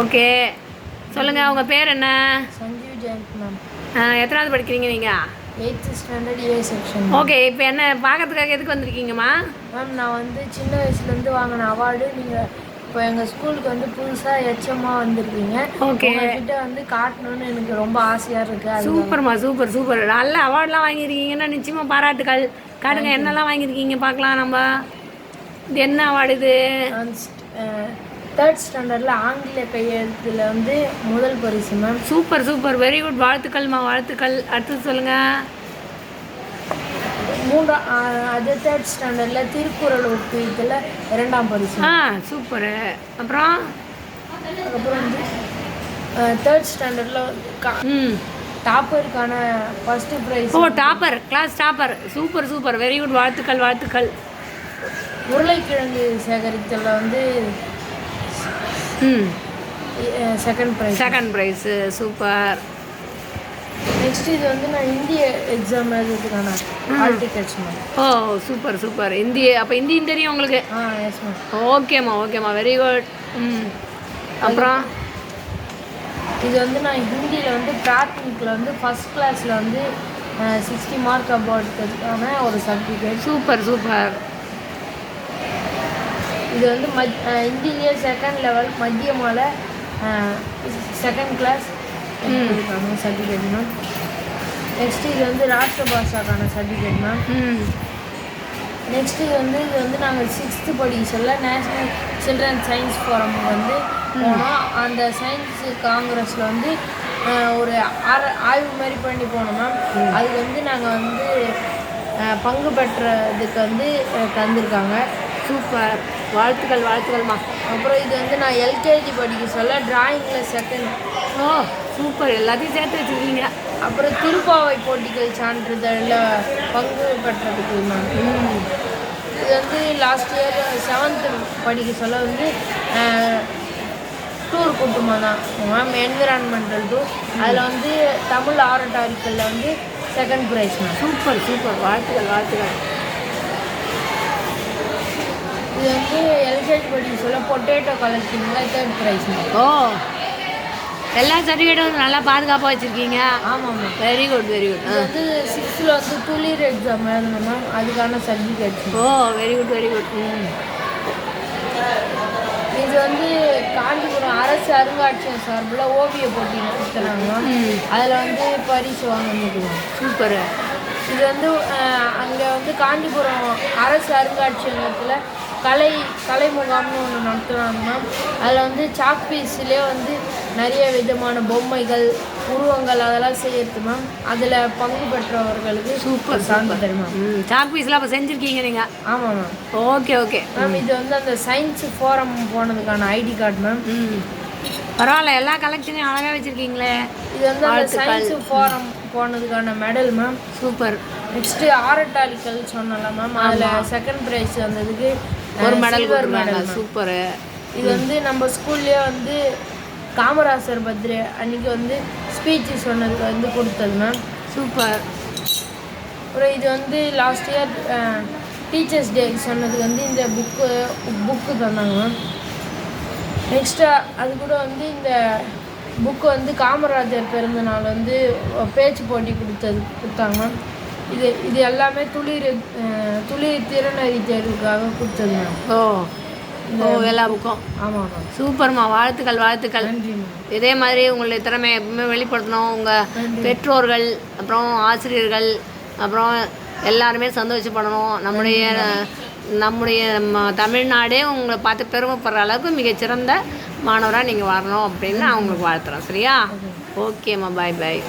Okay. சொல்லுங்கள் உங்கள் பேர் என்ன? சஞ்சீவ் ஜெயந்த் மேம். எத்தனாவது படிக்கிறீங்க நீங்கள் eighth standard A section okay இப்போ என்ன பார்க்கறதுக்காக எதுக்கு வந்திருக்கீங்கம்மா? மேம் நான் வந்து சின்ன வயசுலேருந்து வாங்கின அவார்டு. நீங்கள் இப்போ எங்கள் ஸ்கூலுக்கு வந்து புதுசாக எச்எம்மாக வந்திருக்கீங்க. Okay. உங்ககிட்ட வந்து காட்டணும்னு எனக்கு ரொம்ப ஆசையாக இருக்குது சூப்பர்மா சூப்பர் சூப்பர். நல்ல அவார்ட்லாம் வாங்கியிருக்கீங்கன்னா நிச்சயமாக பாராட்டுகள் காட்டுங்க என்னெல்லாம் வாங்கியிருக்கீங்க பார்க்கலாம் நம்ம. இது என்ன அவார்டு இது? தேர்ட் ஸ்டாண்டர்டில் ஆங்கில கையெழுத்தில் வந்து முதல் பரிசு ma'am super super very good வாழ்த்துக்கள்மா வாழ்த்துக்கள். அடுத்தது சொல்லுங்கள் மூன்றா அஹ், அது தேர்ட் ஸ்டாண்டர்டில் திருக்குறள் ஒப்பியத்தில் இரண்டாம் பரிசு. ஆ சூப்பரு அப்புறம்? அதுக்கப்புறம் வந்து தேர்ட் ஸ்டாண்டர்டில் டாப்பருக்கான ஃபஸ்ட்டு ப்ரைஸ் ஓ topper class topper super super very good வாழ்த்துக்கள் வாழ்த்துக்கள். உருளைக்கிழங்கு சேகரித்தல வந்து second prize second prize super next இது வந்து நான் இந்திய எக்ஸாம் எழுதுறதுக்கான ஹால் டிக்கெட்ஸ் மேம் ஓ சூப்பர் சூப்பர் ஹிந்தி அப்போ ஹிந்தியும் தெரியும் உங்களுக்கு? ஆ எஸ் மேம் ஓகேம்மா ஓகேம்மா வெரி குட் ம். அப்புறம்? இது வந்து நான் ஹிந்தியில் வந்து பிராத்மிக்கில் வந்து ஃபஸ்ட் கிளாஸில் வந்து சிக்ஸ்டி மார்க் அபவுட்க்கான ஒரு சர்டிஃபிகேட் சூப்பர் சூப்பர் இது வந்து மத் ஹிந்திலேயே செகண்ட் லெவல் மத்திய மாலை second class certificate ma'am next இது வந்து ராஷ்டிர பாஷாக்கான சர்டிஃபிகேட் மேம் ம். நெக்ஸ்ட் இது வந்து இது வந்து நாங்கள் சிக்ஸ்த்து படிக்க சொல்ல நேஷ்னல் சில்ட்ரன் சயின்ஸ் ஃபோரம் வந்து போனோம். அந்த சயின்ஸ் காங்கிரஸில் வந்து ஒரு ஆர ஆய்வு மாதிரி பண்ணி போனோம் மேம் அதுக்கு வந்து நாங்கள் வந்து பங்கு பெற்றதுக்கு வந்து தந்திருக்காங்க. சூப்பர். வாழ்த்துக்கள் வாழ்த்துக்கள்மா. அப்புறம் இது வந்து நான் எல்கேஜி படிக்க சொல்ல டிராயிங்கில் செகண்ட் ஓ சூப்பர். எல்லாத்தையும் சேர்த்து வச்சுருக்கீங்க. அப்புறம் திருப்பாவை போட்டிகள் சான்றிதழில் பங்கு பெற்றதுக்கு இது வந்து லாஸ்ட் இயர் செவன்த்து படிக்க சொல்ல வந்து டூர் கூட்டுமா தான் மேம் என்விரான்மெண்டல் டூர் அதில் வந்து தமிழ் ஆரட்டாரிக்கலில் வந்து second prize ma'am super super. வாழ்த்துக்கள் வாழ்த்துக்கள். இது வந்து எல்கேஜி படிக்க சொல்ல பொட்டேட்டோ கலெக்டிங்கில் தேர்ட் ப்ரைஸ் ஓ. எல்லா சர்டிஃபிகேட்டும் நல்லா பாதுகாப்பாக வச்சுருக்கீங்க. ஆமாம் ma'am very good very good வந்து சிக்ஸ்த்தில் வந்து துளிர் எக்ஸாம் எழுதணும் மேம் அதுக்கான சர்டிஃபிகேட் ஓ வெரி குட் வெரி குட் இது வந்து காஞ்சிபுரம் அரசு அருங்காட்சியகம் சார்பில் ஓவிய போட்டி ம். அதில் வந்து பரிசு வாங்கிருக்கோம் சூப்பர் இது வந்து அங்கே வந்து காஞ்சிபுரம் அரசு அருங்காட்சியகத்தில் கலை கலை முகாம்னு ஒன்று நடத்துனாங்க மேம் அதில் வந்து சாக் பீஸ்லேயே வந்து நிறைய விதமான பொம்மைகள் உருவங்கள் அதெல்லாம் செய்யறது மேம் அதில் பங்கு பெற்றவர்களுக்கு சூப்பர் சான்று தருமா ம் சாக் பீஸ்லாம் அப்போ செஞ்சுருக்கீங்க நீங்கள் ஆமாம் மேம் ஓகே ஓகே. மேம் இது வந்து அந்த சயின்ஸ் ஃபோரம் போனதுக்கான ஐடி கார்டு மேம் பரவாயில்ல எல்லா கலெக்ஷனையும் அழகாக வச்சுருக்கீங்களே. இது வந்து அந்த science forum போனதுக்கான medal ma'am super. Next oratorical சொன்னல மேம் அதில் செகண்ட் ப்ரைஸ் வந்ததுக்கு ஒரு மெடல் கொடுத்துருக்காங்க மெடல் சூப்பரு. இது வந்து நம்ம ஸ்கூல்லேயே வந்து காமராசர் பர்த்டே அன்னைக்கு வந்து ஸ்பீச் சொன்னதுக்கு வந்து கொடுத்தது மேம் சூப்பர். அப்புறம் இது வந்து லாஸ்ட் இயர் டீச்சர்ஸ் டே சொன்னதுக்கு வந்து இந்த புக்கு புக்கு தந்தாங்க மேம் நெக்ஸ்ட்டு அது கூட வந்து இந்த புக்கு வந்து காமராஜர் பிறந்த நாள் வந்து பேச்சு போட்டி கொடுத்தது கொடுத்தாங்க மேம் இது இது எல்லாமே துளிர் துளிர் திறனறி தேர்வுக்காக கொடுத்தது மேம் ஓ ஓ எல்லா புக்கும் ஆமாம் மேம் சூப்பர்மா வாழ்த்துக்கள் வாழ்த்துக்கள். இதே மாதிரி உங்களுடைய திறமையை எப்பவுமே வெளிப்படுத்தணும். உங்கள் பெற்றோர்கள் அப்புறம் ஆசிரியர்கள் அப்புறம் எல்லாருமே சந்தோஷப்படணும் நம்முடைய நம்முடைய ம- தமிழ்நாடே உங்களை பார்த்து பெருமைப்படுற அளவுக்கு மிகச்சிறந்த மாணவராக நீங்கள் வரணும் அப்படின்னு நான் உங்களுக்கு வாழ்த்துறேன். சரியா? ஓகேம்மா பாய் பாய்